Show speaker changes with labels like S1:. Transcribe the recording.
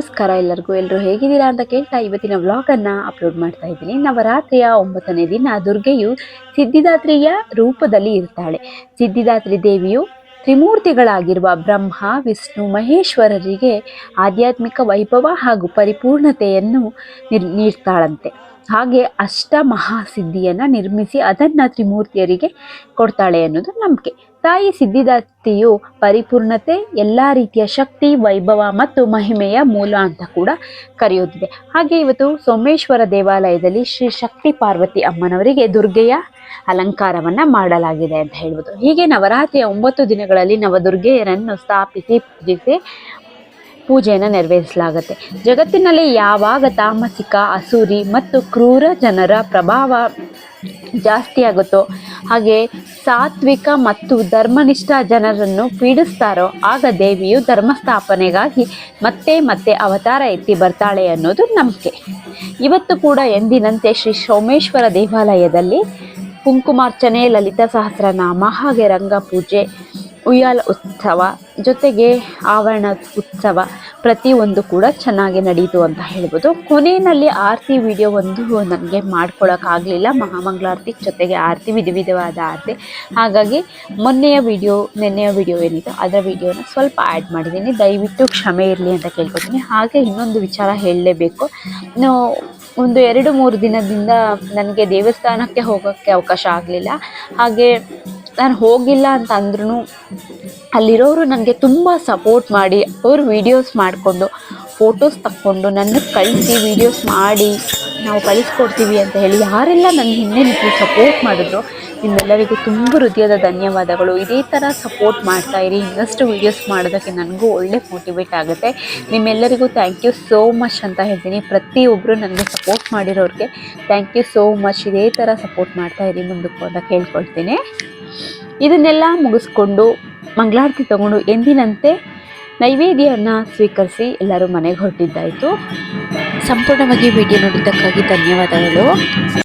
S1: ನಮಸ್ಕಾರ ಎಲ್ಲರಿಗೂ. ಎಲ್ಲರೂ ಹೇಗಿದ್ದೀರಾ ಅಂತ ಕೇಳ್ತಾ ಇವತ್ತಿನ ವ್ಲಾಗನ್ನು ಅಪ್ಲೋಡ್ ಮಾಡ್ತಾ ಇದ್ದೀನಿ. ನವರಾತ್ರಿಯ ಒಂಬತ್ತನೇ ದಿನ ದುರ್ಗೆಯು ಸಿದ್ಧಿದಾತ್ರಿಯ ರೂಪದಲ್ಲಿ ಇರ್ತಾಳೆ. ಸಿದ್ಧಿದಾತ್ರಿ ದೇವಿಯು ತ್ರಿಮೂರ್ತಿಗಳಾಗಿರುವ ಬ್ರಹ್ಮ, ವಿಷ್ಣು, ಮಹೇಶ್ವರರಿಗೆ ಆಧ್ಯಾತ್ಮಿಕ ವೈಭವ ಹಾಗೂ ಪರಿಪೂರ್ಣತೆಯನ್ನು ನಿರ್, ನೀಡ್ತಾಳಂತೆ. ಹಾಗೆ ಅಷ್ಟ ಮಹಾಸಿದ್ಧಿಯನ್ನು ನಿರ್ಮಿಸಿ ಅದನ್ನು ತ್ರಿಮೂರ್ತಿಯರಿಗೆ ಕೊಡ್ತಾಳೆ ಅನ್ನೋದು ನಂಬಿಕೆ. ತಾಯಿ ಸಿದ್ಧಿದಾತಿಯು ಪರಿಪೂರ್ಣತೆ, ಎಲ್ಲ ರೀತಿಯ ಶಕ್ತಿ, ವೈಭವ ಮತ್ತು ಮಹಿಮೆಯ ಮೂಲ ಅಂತ ಕೂಡ ಕರೆಯುತ್ತಿದೆ. ಹಾಗೆ ಇವತ್ತು ಸೋಮೇಶ್ವರ ದೇವಾಲಯದಲ್ಲಿ ಶ್ರೀ ಶಕ್ತಿ ಪಾರ್ವತಿ ಅಮ್ಮನವರಿಗೆ ದುರ್ಗೆಯ ಅಲಂಕಾರವನ್ನು ಮಾಡಲಾಗಿದೆ ಅಂತ ಹೇಳ್ಬೋದು. ಹೀಗೆ ನವರಾತ್ರಿಯ ಒಂಬತ್ತು ದಿನಗಳಲ್ಲಿ ನವದುರ್ಗೆಯರನ್ನು ಸ್ಥಾಪಿಸಿ ಪೂಜಿಸಿ ಪೂಜೆಯನ್ನು ನೆರವೇರಿಸಲಾಗುತ್ತೆ. ಜಗತ್ತಿನಲ್ಲಿ ಯಾವಾಗ ತಾಮಸಿಕ, ಅಸೂರಿ ಮತ್ತು ಕ್ರೂರ ಜನರ ಪ್ರಭಾವ ಜಾಸ್ತಿ ಆಗುತ್ತೋ? ಹಾಗೆ ಸಾತ್ವಿಕ ಮತ್ತು ಧರ್ಮನಿಷ್ಠ ಜನರನ್ನು ಪೀಡಿಸ್ತಾರೋ? ಆಗ ದೇವಿಯು ಧರ್ಮ ಸ್ಥಾಪನೆಗಾಗಿ ಮತ್ತೆ ಮತ್ತೆ ಅವತಾರ ಎತ್ತಿ ಬರ್ತಾಳೆ ಅನ್ನೋದು ನಂಬಿಕೆ. ಇವತ್ತು ಕೂಡ ಎಂದಿನಂತೆ ಶ್ರೀ ಸೋಮೇಶ್ವರ ದೇವಾಲಯದಲ್ಲಿ ಕುಂಕುಮಾರ್ಚನೆ, ಲಲಿತಾ ಸಹಸ್ರನಾಮ ಹಾಗೆ ರಂಗ ಪೂಜೆ, ಉಯ್ಯಾಲ ಉತ್ಸವ ಜೊತೆಗೆ ಆವರಣ ಉತ್ಸವ ಪ್ರತಿಯೊಂದು ಕೂಡ ಚೆನ್ನಾಗಿ ನಡೀತು ಅಂತ ಹೇಳ್ಬೋದು. ಕೊನೆಯಲ್ಲಿ ಆರತಿ ವಿಡಿಯೋ ಒಂದು ನನಗೆ ಮಾಡ್ಕೊಳಕ್ಕಾಗಲಿಲ್ಲ ಮಹಾಮಂಗಳಾರತಿ ಜೊತೆಗೆ ಆರತಿ, ವಿಧ ವಿಧವಾದ ಆರತಿ. ಹಾಗಾಗಿ ಮೊನ್ನೆಯ ವಿಡಿಯೋ ನಿನ್ನೆಯ ವಿಡಿಯೋ ಏನಿದೆ, ಅದರ ವಿಡಿಯೋನ ಸ್ವಲ್ಪ ಆ್ಯಡ್ ಮಾಡಿದ್ದೀನಿ. ದಯವಿಟ್ಟು ಕ್ಷಮೆ ಇರಲಿ ಅಂತ ಕೇಳ್ಕೊತೀನಿ. ಹಾಗೆ ಇನ್ನೊಂದು ವಿಚಾರ ಹೇಳಲೇಬೇಕು. ಒಂದು ಎರಡು, ಮೂರು ದಿನದಿಂದ ನನಗೆ ದೇವಸ್ಥಾನಕ್ಕೆ ಹೋಗೋಕ್ಕೆ ಅವಕಾಶ ಆಗಲಿಲ್ಲ. ಹಾಗೆ ನಾನು ಹೋಗಿಲ್ಲ ಅಂತ ಅಂದ್ರೂ ಅಲ್ಲಿರೋರು ನನಗೆ ತುಂಬ ಸಪೋರ್ಟ್ ಮಾಡಿ ಅವರು ವೀಡಿಯೋಸ್ ಮಾಡಿಕೊಂಡು ಫೋಟೋಸ್ ತಕ್ಕೊಂಡು ನನಗೆ ಕಳಿಸಿ ವೀಡಿಯೋಸ್ ಮಾಡಿ. ನಾವು ಕಳಿಸ್ಕೊಡ್ತೀವಿ ಅಂತ ಹೇಳಿ ಯಾರೆಲ್ಲ ನನ್ನ ಹಿಂದೆ ನಿಂತು ಸಪೋರ್ಟ್ ಮಾಡಿದ್ರು ನಿಮ್ಮೆಲ್ಲರಿಗೂ ತುಂಬ ಹೃದಯದ ಧನ್ಯವಾದಗಳು. ಇದೇ ಥರ ಸಪೋರ್ಟ್ ಮಾಡ್ತಾ ಇರಿ. ಇನ್ನಷ್ಟು ವೀಡಿಯೋಸ್ ಮಾಡೋದಕ್ಕೆ ನನಗೂ ಒಳ್ಳೆ ಮೋಟಿವೇಟ್ ಆಗುತ್ತೆ. ನಿಮ್ಮೆಲ್ಲರಿಗೂ ಥ್ಯಾಂಕ್ ಯು ಸೋ ಮಚ್ ಅಂತ ಹೇಳ್ತೀನಿ. ಪ್ರತಿಯೊಬ್ಬರು ನನಗೆ ಸಪೋರ್ಟ್ ಮಾಡಿರೋರಿಗೆ ಥ್ಯಾಂಕ್ ಯು ಸೋ ಮಚ್ ಇದೇ ಥರ ಸಪೋರ್ಟ್ ಮಾಡ್ತಾ ಇರಿ ಮುಂದಕ್ಕೆ ಅಂತ ಕೇಳ್ಕೊಳ್ತೀನಿ. ಇದನ್ನೆಲ್ಲ ಮುಗಿಸ್ಕೊಂಡು ಮಂಗಳಾರತಿ ತಗೊಂಡು ಎಂದಿನಂತೆ ನೈವೇದ್ಯವನ್ನು ಸ್ವೀಕರಿಸಿ ಎಲ್ಲರೂ ಮನೆಗೆ ಹೊರಟಿದ್ದಾಯಿತು. ಸಂಪೂರ್ಣವಾಗಿ ವಿಡಿಯೋ ನೋಡಿದ್ದಕ್ಕಾಗಿ ಧನ್ಯವಾದಗಳು.